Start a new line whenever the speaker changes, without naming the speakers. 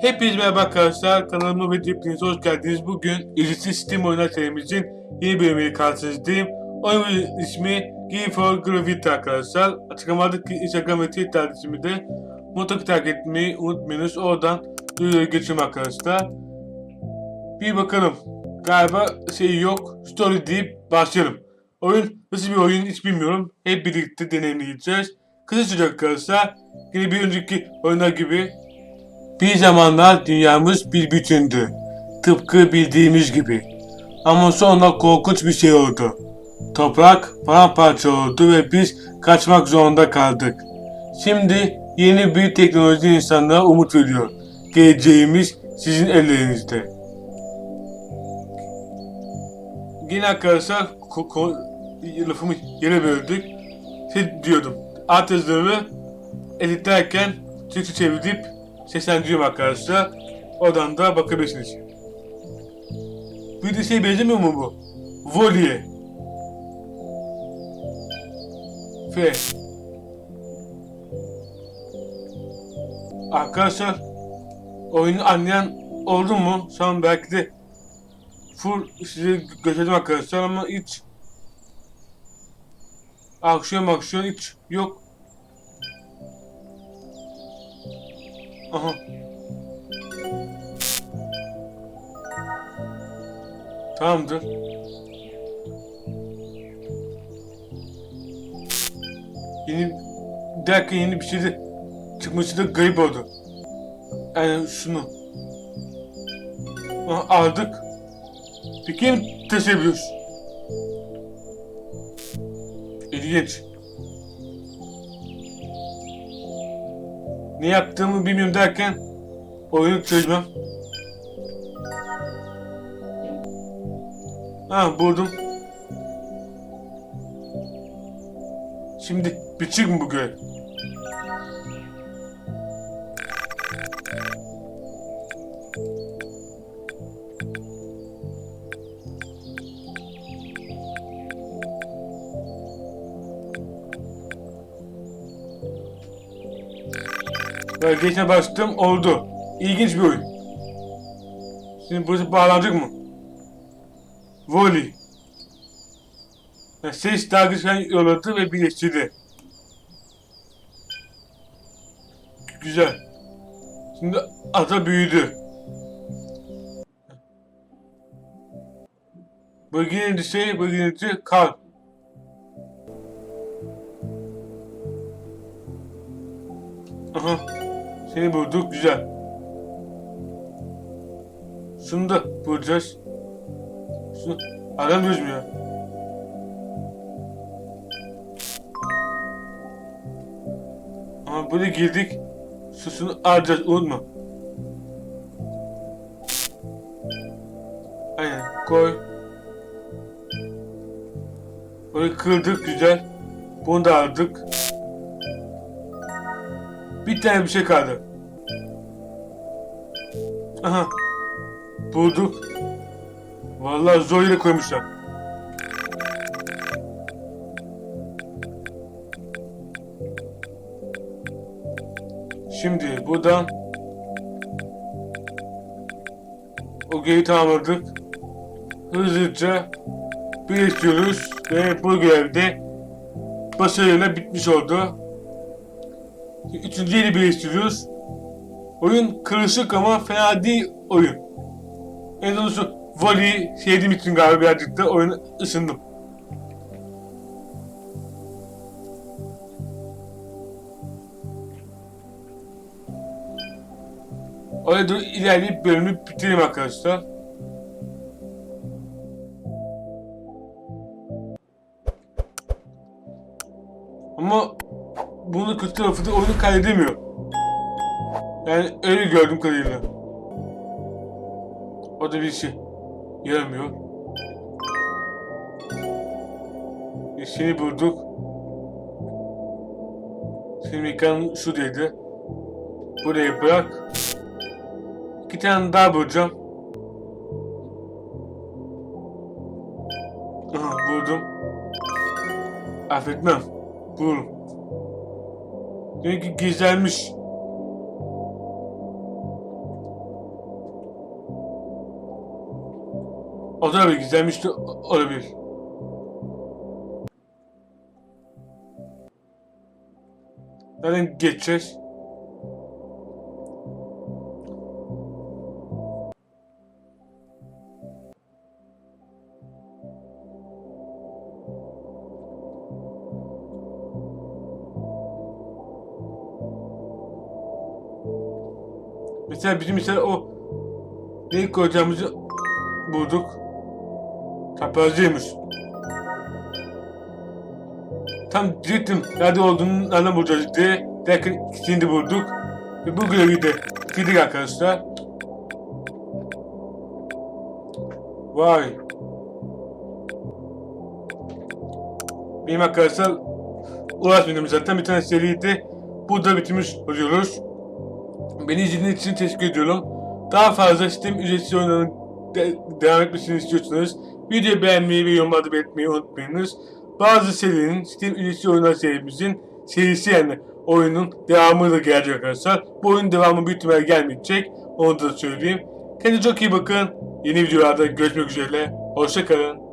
Hepiniz merhaba arkadaşlar. Kanalıma ve hepiniz hoş geldiniz. Bugün ücretsiz Steam oyunlar serimizin yeni bölümüyle karşınızdayım. Oyunun ismi Game for Gravity arkadaşlar. Açıklamadaki Instagram ve Twitter adresimi de mutlaka takip etmeyi unutmayınız. Oradan duyuruya geçiyorum arkadaşlar. Bir bakalım. Galiba şey yok. Story deyip başlayalım. Oyun nasıl bir oyun hiç bilmiyorum. Hep birlikte deneyimleyeceğiz. Kısaca arkadaşlar yine bir önceki oyunlar gibi bir zamanlar dünyamız bir bütündü. Tıpkı bildiğimiz gibi. Ama sonra korkunç bir şey oldu. Toprak paramparça oldu ve biz kaçmak zorunda kaldık. Şimdi yeni bir teknoloji insanlara umut veriyor. Geleceğimiz sizin ellerinizde. Yine arkadaşlar lafımı yere böldük. Şey diyordum. Alt yazıları editlerken Türkçe çevirip seslendiriyorum arkadaşlar. Oradan da bakabilirsiniz. Bir de şey benzemiyor mu bu? Voliye. F. Arkadaşlar oyunu anlayan oldu mu? Şu an belki de full size gösterdim arkadaşlar ama hiç aksiyon aksiyon hiç yok. Aha. Tamamdır. Yeni derken yeni bir şey de çıkması da garip oldu. Yani şunu. Aha, aldık. Peki taşıyabiliyoruz? İlginç. Ne yaptığımı bilmiyorum derken oyunu çözmem. Ha buldum. Şimdi biçik mi bu görev? Böyle geçe bastım oldu. İlginç bir oyun. Şimdi burası bağlanacak mı? Volley. Ya ses dalgısını yolladı ve birleştirdi. Güzel. Şimdi ata büyüdü. Bölgenin şey, bölgenin kal. Aha. Seni bulduk güzel. Şunu da bulacağız. Şunu aramıyoruz mu ya? Ama buraya girdik. Susunu alacağız unutma. Aynen koy. Böyle kırdık güzel. Bunu da aldık. Bir tane bir şey kaldı. Aha. Bulduk. Vallahi zor yere koymuşlar. Şimdi buradan o geyi tamamladık. Hızlıca birleştiriyoruz ve bu görevde başarıyla bitmiş oldu. Üçüncü yeri birleştiriyoruz. Oyun karışık ama fena değil oyun. En doğrusu volley sevdiğim için galiba birazcık da oyunu ısındım. Oraya doğru ilerleyip bölümü bitireyim arkadaşlar. Ama bunun kötü tarafı da oyunu kaydedemiyor. Yani öyle gördüm kadarıyla. O da bir şey yaramıyor. E, Seni bulduk. Senin mekanın şuradaydı. Burayı bırak. İki tane daha bulacağım. Buldum. Affetmem. Bulurum. Çünkü gizlenmiş. O da bir gizlenmiş de olabilir. Zaten geçeceğiz. Mesela bizim mesela o ilk hocamızı bulduk. Tapazcıymış. Tam diyecektim nerede olduğunu nereden bulacağız diye. Derken ikisini bulduk. Ve bu görevi de bitirdik arkadaşlar. Vay. Benim arkadaşlar uğraşmıyordum zaten bir tane seriydi. Burada bitirmiş oluyoruz. Beni izlediğiniz için teşekkür ediyorum. Daha fazla sistem ücretsiz oyunların de- devam etmesini istiyorsanız videoyu beğenmeyi ve yorumlarda belirtmeyi unutmayınız. Bazı serinin sistem ücretsiz oyunlar serimizin serisi yani oyunun devamı da gelecek arkadaşlar. Bu oyunun devamı büyük ihtimalle gelmeyecek. Onu da söyleyeyim. Kendinize çok iyi bakın. Yeni videolarda görüşmek üzere. Hoşçakalın.